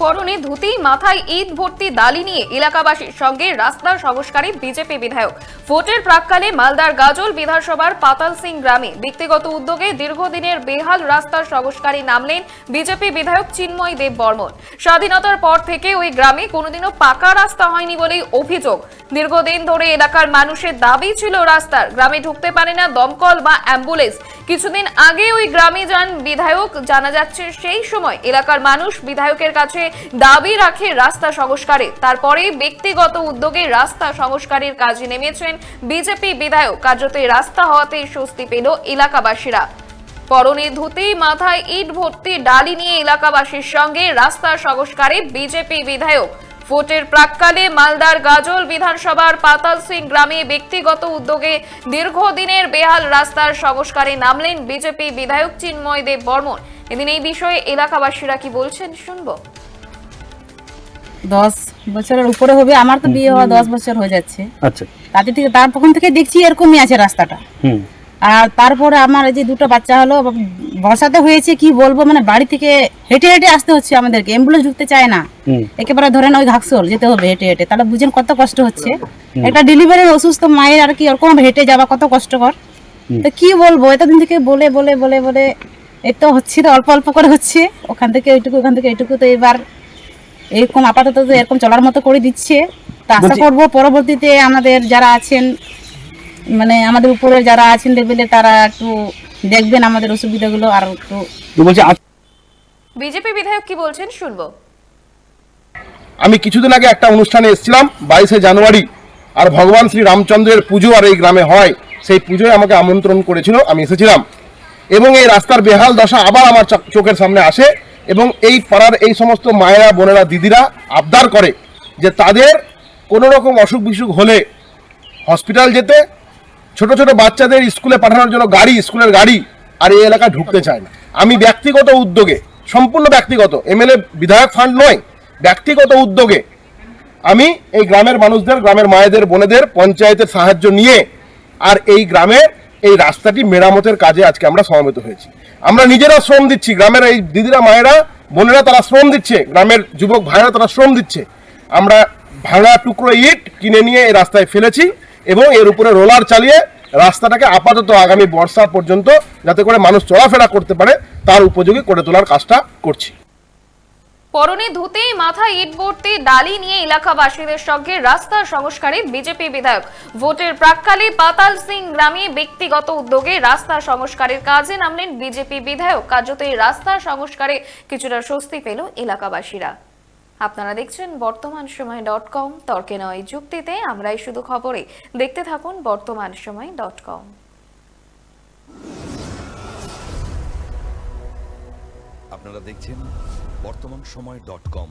পরনে ধুতি মাথায় ঈদ ভর্তি দালি নিয়ে এলাকাবাসীর সঙ্গে রাস্তা সংস্কারে বিজেপি বিধায়ক। ভোটের প্রাককালে মালদার গাজল বিধানসভার পাতাল সিং গ্রামে ব্যক্তিগত উদ্যোগে দীর্ঘদিনের বেহাল রাস্তার সংস্কারে নামলেন বিজেপি বিধায়ক চিন্ময় দেব বর্মন। স্বাধীনতার পর থেকে ওই গ্রামে কোনোদিনও পাকা রাস্তা হয়নি বলেই অভিযোগ। দীর্ঘদিন ধরে এলাকার মানুষের দাবি ছিল রাস্তার। গ্রামে ঢুকতে পারে না দমকল বা অ্যাম্বুলেন্স। কিছুদিন আগে ওই গ্রামে যান বিধায়ক। জানা যাচ্ছে সেই সময় এলাকার মানুষ বিধায়কের কাছে দাবি রাখে রাস্তা সংস্কারে। তারপরে ব্যক্তিগত উদ্যোগে রাস্তা সংস্কারের কাজে নেমেছেন বিজেপি বিধায়ক। কার্যত রাস্তা হওয়াতে স্বস্তি পেল এলাকাবাসীরা। পরনে ধুতি, মাথায় ইট ভর্তি, ডালি নিয়ে এলাকাবাসীর সঙ্গে রাস্তা সংস্কারে বিজেপি বিধায়ক। ভোটের প্রাককালে মালদার গাজল বিধানসভার পাতাল সিং গ্রামে ব্যক্তিগত উদ্যোগে দীর্ঘদিনের বেহাল রাস্তার সংস্কারে নামলেন বিজেপি বিধায়ক চিন্ময় দেব বর্মন। এদিন এই বিষয়ে এলাকাবাসীরা কি বলছেন শুনব। দশ বছরের উপরে হবে। আমার তো বিয়ে হওয়া দশ বছর হয়ে যাচ্ছে। আচ্ছা। তাতে থেকে তার তখন থেকে দেখছি এরকমই আছে রাস্তাটা। আর তারপরে আমার এই যে দুটো বাচ্চা হলো বর্ষাতে হয়েছে কি বলব মানে বাড়ি থেকে হেঁটে হেঁটে আসতে হচ্ছে আমাদেরকে। অ্যাম্বুলেন্স ঢুকতে চায় না। একেবারে ধরেন ওই ঘাকসোল যেতে হবে হেঁটে হেঁটে। তাহলে বুঝেন কত কষ্ট হচ্ছে। একটা ডেলিভারি অসুস্থ মায়ের আর কি ওরকম হেঁটে যাওয়া কত কষ্টকর। তো কি বলব এতদিন থেকে বলে বলে বলে বলে এই তো হচ্ছে তো অল্প অল্প করে হচ্ছে। ওখান থেকে এইটুকু ওখান থেকে এইটুকু। তো এবার এরকম আপাতত এরকম চলার মতো করে দিচ্ছে তো আশা করব পরবর্তীতে আমাদের যারা আছেন মানে আমাদের উপরে যারা আছেন লেভেলে তারা একটু দেখবেন আমাদের অসুবিধাগুলো আর একটু বিজেপি বিধায়ক কি বলছেন শুনব। আমি কিছুদিন আগে একটা অনুষ্ঠানে এসেছিলাম বাইশে জানুয়ারি আর ভগবান শ্রী রামচন্দ্রের পুজো আর এই গ্রামে হয় সেই পুজোয় আমাকে আমন্ত্রণ করেছিল আমি এসেছিলাম। এবং এই রাস্তার বেহাল দশা আবার আমার চোখের সামনে আসে এবং এই পাড়ার এই সমস্ত মায়েরা, বোনেরা, দিদিরা আবদার করে যে তাদের কোনো রকম অসুখ বিসুখ হলে হসপিটাল যেতে, ছোট ছোট বাচ্চাদের স্কুলে পাঠানোর জন্য গাড়ি, স্কুলের গাড়ি আর এই এলাকায় ঢুকতে চায় না। আমি ব্যক্তিগত উদ্যোগে, সম্পূর্ণ ব্যক্তিগত, এমএলএ বিধায়ক ফান্ড নয়, ব্যক্তিগত উদ্যোগে আমি এই গ্রামের মানুষদের, গ্রামের মায়েদের, বোনেদের, পঞ্চায়েতের সাহায্য নিয়ে আর এই গ্রামের এই রাস্তাটি মেরামতের কাজে আজকে আমরা সমবেত হয়েছি। আমরা নিজেরা শ্রম দিচ্ছি, গ্রামের এই দিদিরা, মায়েরা, বোনেরা তারা শ্রম দিচ্ছে, গ্রামের যুবক ভাইরা তারা শ্রম দিচ্ছে। আমরা ভাঙা টুকরো ইট কিনে নিয়ে এই রাস্তায় ফেলেছি এবং এর উপরে রোলার চালিয়ে রাস্তাটাকে আপাতত আগামী বর্ষা পর্যন্ত যাতে করে মানুষ চলাফেরা করতে পারে, তার উপযোগী করে তোলার কাজটা করছি। পরনে ধুতি মাথায় ইট ভর্তি ডালি নিয়ে এলাকাবাসীদের সঙ্গে রাস্তা সংস্কারে বিজেপি বিধায়ক। ভোটের প্রাককালে পাতাল সিং গ্রামে ব্যক্তিগত উদ্যোগে রাস্তা সংস্কারের কাজে নামলেন বিজেপি বিধায়ক। কার্যত এই রাস্তা সংস্কারে কিছুটা স্বস্তি পেল এলাকাবাসীরা। আপনারা দেখছেন বর্তমান সময় ডট কম। তর্কে নয় যুক্তিতে, আমরাই শুধু খবরে। দেখতে থাকুন বর্তমান সময় ডট কম। আপনারা দেখছেন বর্তমান সময় ডট কম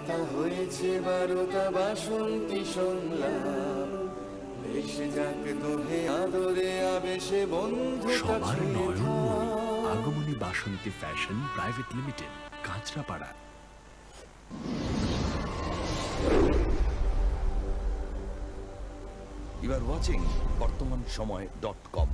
আকুলতা হয়েছে বারোটা বাসন্তী সংলাপ। ভেসে যাক দোহে আদরে আবেশে বন্ধু সবার Nayanmoni Agamani Basanti fashion private limited Kanchrapara. You are watching বর্তমান সময় ডট কম